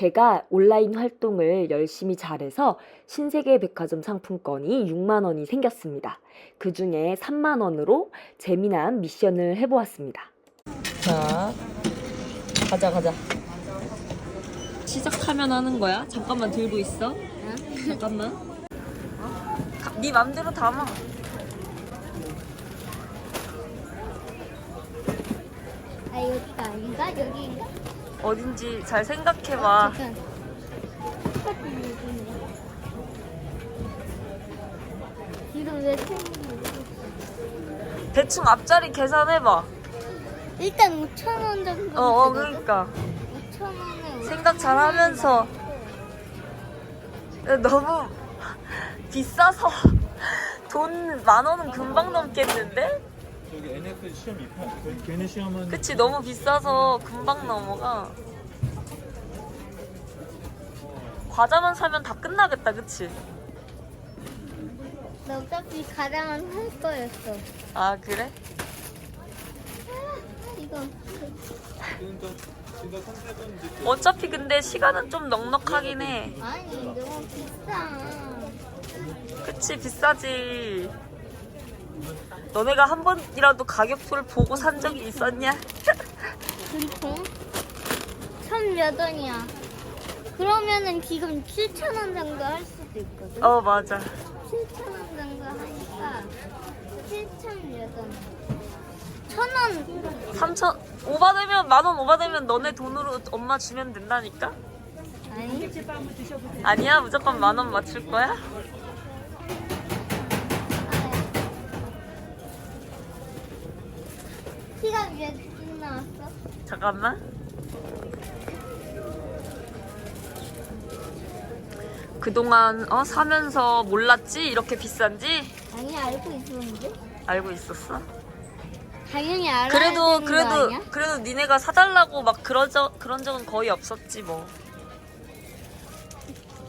제가 온라인 활동을 열심히 잘해서 신세계 백화점 상품권이 6만 원이 생겼습니다. 그 중에 3만 원으로 재미난 미션을 해보았습니다. 자, 가자, 가자. 시작하면 하는 거야? 잠깐만 들고 있어. 잠깐만. 가- 네 맘대로 담아. 아 여기가 아닌가? 여기인가? 어딘지 잘 생각해봐. 왜 대충 앞자리 계산해봐. 일단 5천 원 정도. 어, 어, 그러니까. 5천 원에 생각 잘 하면서. 너무 비싸서 돈 만 원은 금방 넘겠는데? 저기 NF 시험 입학 그 걔네 시험은 그치, 너무 비싸서 금방 넘어가. 과자만 사면 다 끝나겠다, 그치? 나 어차피 가장은 할 거였어. 아, 그래? 아, 이거 지금 저 지금 컨셉은 이제 어차피 근데 시간은 좀 넉넉하긴 해. 아니 너무 비싸. 그치, 비싸지. 너네가 한 번이라도 가격표를 보고 산 적이 있었냐? 그리고 천몇 원이야. 그러면은 지금 7천 원 정도 할 수도 있거든. 어, 맞아. 7천 원 정도 하니까 7천 몇 원. 천 원. 3천, 오바되면, 만 원 오바되면 너네 돈으로 엄마 주면 된다니까? 아니 아니야, 무조건 만 원 맞출 거야? 나왔어? 잠깐만. 그동안 어 사면서 몰랐지 이렇게 비싼지 아니 알고 있었는데. 알고 있었어. 당연히 알아야 그래도 되는 거 그래도 아니야? 그래도 니네가 사달라고 막 그런 적 그런 적은 거의 없었지 뭐.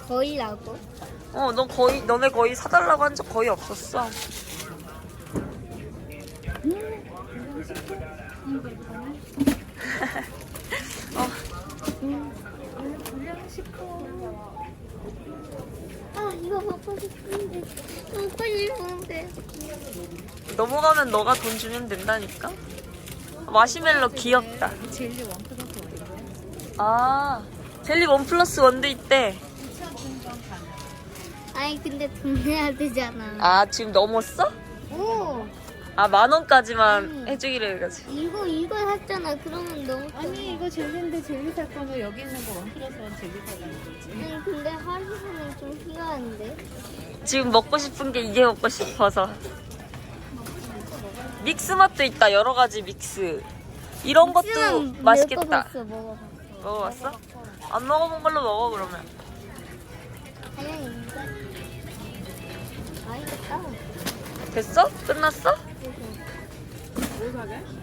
거의 라고. 어, 너 거의 너네 거의 사달라고 한 적 거의 없었어. 아 이거 먹고 싶은데 먹고 싶은데. 넘어가면 너가 돈 주면 된다니까. 마시멜로 귀엽다. 젤리 원 플러스 원인데 아, 젤리 원 플러스 원도 있대. 2,000원 가능. 아니 근데 돈 내야 되잖아. 아, 지금 넘었어? 오 아, 만 원까지만 음. 해주기로 해가지고. 이거 이거 샀잖아. 그러면 너무 아니 이거 젤리인데 젤리 살 거면 여기 있는 거 원 플러스 원 젤리 사가는 거지. 아니 근데 하루는 좀 필요한데. 지금 먹고 싶은 게 이게 먹고 싶어서. 믹스 맛도 있다, 여러 가지 믹스. 이런 것도 믹스는 맛있겠다. 먹어봤어, 먹어봤어. 먹어봤어? 안 먹어본 걸로 먹어, 그러면. 그냥 이거. 맛있겠다. 됐어? 끝났어?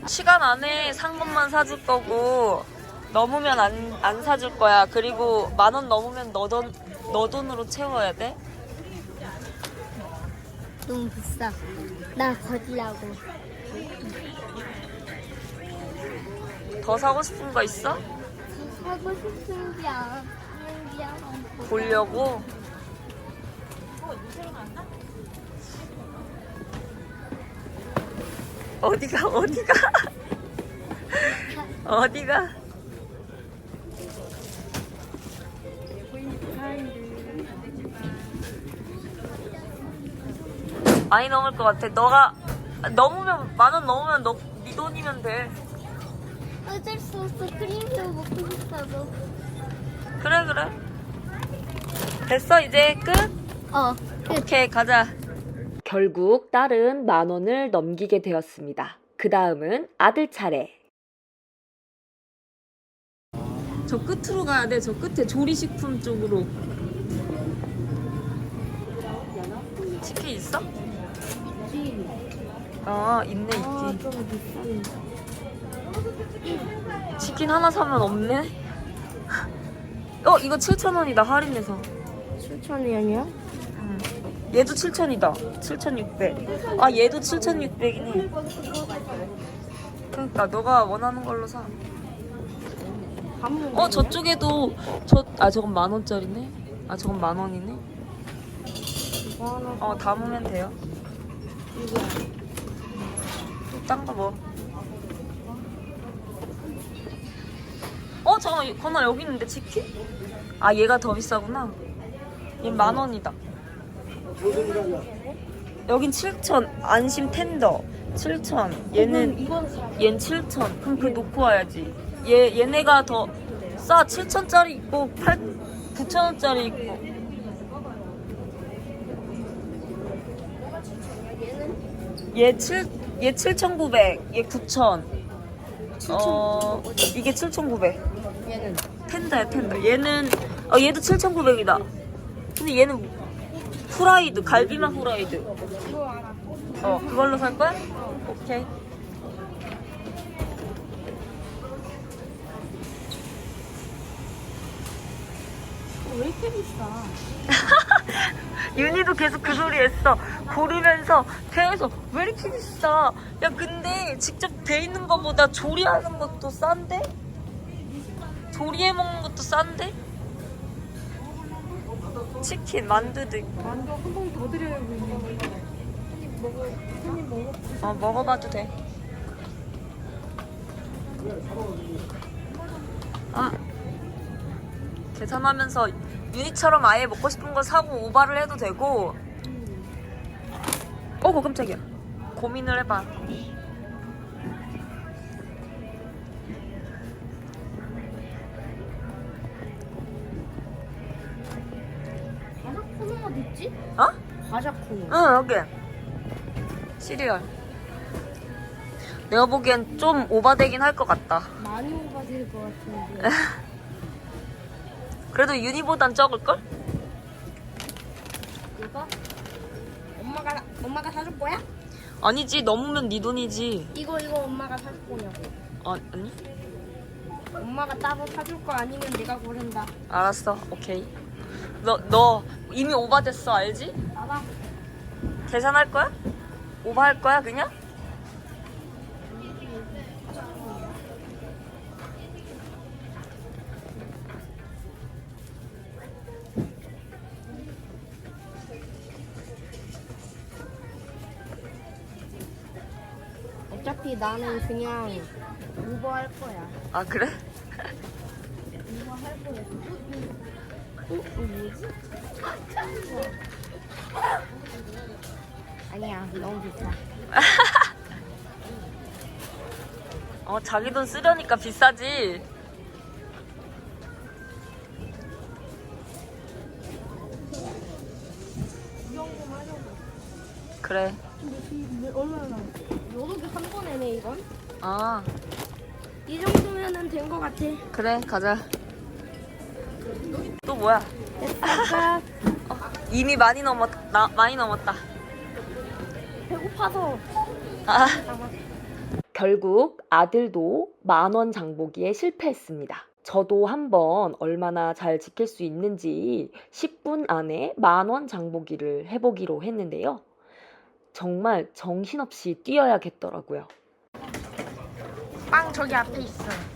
시간 안에 산 것만 사줄 거고 넘으면 안, 안 사줄 거야. 그리고 만 원 넘으면 너 돈, 너 돈으로 채워야 돼. 너무 비싸. 나 거지라고. 더 사고 싶은 거 있어? 사고 싶은 게 없는 게 많고. 보려고. 어디가 어디가 어디가 많이 넘을 것 같아. 너가 넘으면 만 원 넘으면 너, 네 돈이면 돼. 어쩔 수 없어. 크림새우 먹고 싶다고. 그래 그래. 됐어 이제 끝. 어. 오케이 가자. 결국 딸은 만 원을 넘기게 되었습니다. 그 다음은 아들 차례. 저 끝으로 가야 돼. 저 끝에 조리식품 쪽으로. 치킨 있어? 아 있네. 좀 비싼데. 치킨 하나 사면 없네. 어 이거 7,000원이다 할인해서. 7천원이야? 얘도 7,000이다. 7,600. 아 얘도 7,600이네. 그러니까 너가 원하는 걸로 사. 어 저쪽에도 저 아 저건 만 원짜리네. 아 저건 만 원이네. 어 담으면 돼요. 이거 딴거 뭐? 어 잠깐 건아 여기 있는데 치킨? 아 얘가 더 비싸구나. 얘 만 원이다. 여긴 7천 안심 텐더 7천 얘는 얜 7천 그럼 그 놓고 와야지 얘 얘네가 더 싸 7천짜리 있고 8 9천원짜리 있고 얘 7, 얘 7,900, 얘 9,000. 어, 이게 7,900. 얘는 텐다야, 텐다. 얘는, 어, 얘도 7,900이다. 근데 얘는 후라이드, 갈비맛 후라이드. 어, 그걸로 살 거야? 오케이. 왜 이렇게 비싸 윤희도 계속 그 소리 했어. 고르면서 배에서 왜 이렇게 비싸? 야, 근데 직접 돼 있는 것보다 조리하는 것도 싼데? 조리해 먹는 것도 싼데? 치킨, 만두도 있고. 만두 한 봉더 되는데 한입 먹어 한입 먹어 어, 먹어봐도 돼. 아, 계산하면서 유니처럼 아예 먹고 싶은 거 사고 오바를 해도 되고. 어구 깜짝이야. 고민을 해봐. 과자 코너 응 여기. 시리얼. 내가 보기엔 좀 오바되긴 할 것 같다. 많이 오바될 것 같은데 그래도 유니보단 적을걸? 이거? 엄마가 엄마가 사줄 거야? 아니지 넘으면 네 돈이지. 이거 이거 엄마가 사줄 거냐고 아, 아니? 엄마가 따로 사줄 거 아니면 내가 고른다 알았어, 오케이. 너, 너 이미 오바됐어, 알지? 알아 계산할 거야? 오바할 거야, 그냥? 어차피 나는 그냥 우버 할 거야 아, 그래? 우버 할 거야 어? 어 뭐지? 아니야 너무 비싸 어, 자기 돈 쓰려니까 비싸지. 그래. 근데 얼마나 여러 개한 번에네 이건 아, 이 정도면은 된 거 같아 그래, 가자. 또 뭐야? 어, 이미 많이 넘었, 나, 많이 넘었다. 배고파서 아. 결국 아들도 만원 장보기에 실패했습니다. 저도 한번 얼마나 잘 지킬 수 있는지 10분 안에 만원 장보기를 해보기로 했는데요. 정말 정신없이 뛰어야겠더라고요. 빵 저기 앞에 있어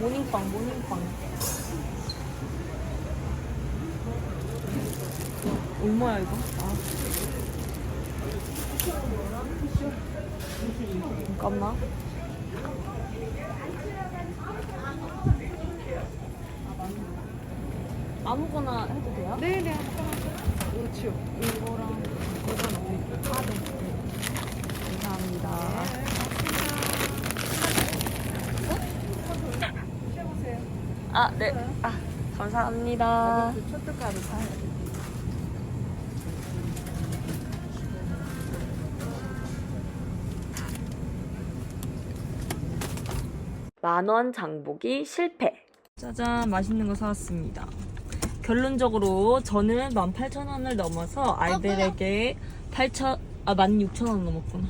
모닝빵, 모닝빵. 얼마야 이거? 아. 잠깐만. 아무거나 해도 돼요? 네네 그렇죠. 이거랑 어디? 아, 네. 감사합니다. 아, 네. 아, 감사합니다. 초특가루 돼. 만원 장보기 실패. 짜잔, 맛있는 거 사왔습니다. 결론적으로 저는 18,000원을 넘어서 아이들에게 8,000, 아 16,000원 넘었구나.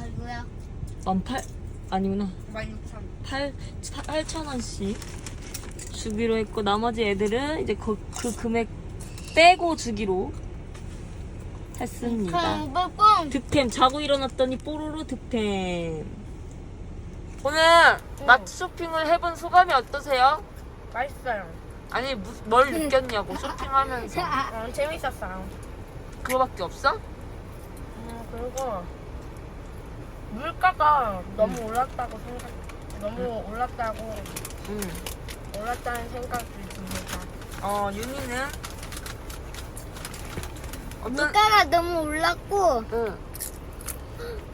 아이고야. 18, 아니구나. 16,000원. 8, 8,000원씩 주기로 했고 나머지 애들은 이제 그, 그 금액 빼고 주기로 했습니다. 뻥뻥. 득템 자고 일어났더니 뽀로로 득템. 오늘 마트 쇼핑을 해본 소감이 어떠세요? 맛있어요. 아니 무, 뭘 느꼈냐고 쇼핑하면서 어, 재밌었어요. 그거밖에 없어? 음, 그리고 물가가 너무 올랐다고 생각, 너무 올랐다고 응. 올랐다는 생각이 듭니다. 어 윤희는 어떤? 물가가 너무 올랐고 응.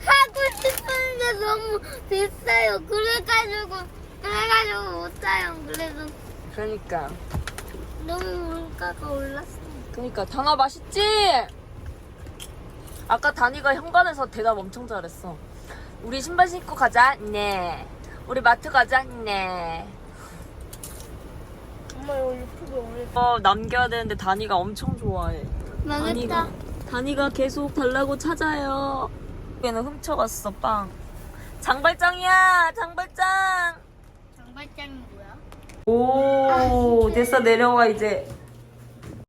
하고 싶은데 너무 비싸요. 그래가지고 그래가지고 못 사요. 그래서 그러니까 너무 물가가 올랐어. 그러니까 당아 맛있지? 아까 다니가 현관에서 대답 엄청 잘했어. 우리 신발 신고 가자. 네. 우리 마트 가자. 네. 엄마 이거 유튜브에 올릴 어 남겨야 되는데 다니가 엄청 좋아해. 망했다. 다니가 다니가 계속 달라고 찾아요. 얘는 훔쳐갔어 빵. 장발장이야 장발장. 장발장이 뭐야? 오 됐어 내려와 이제.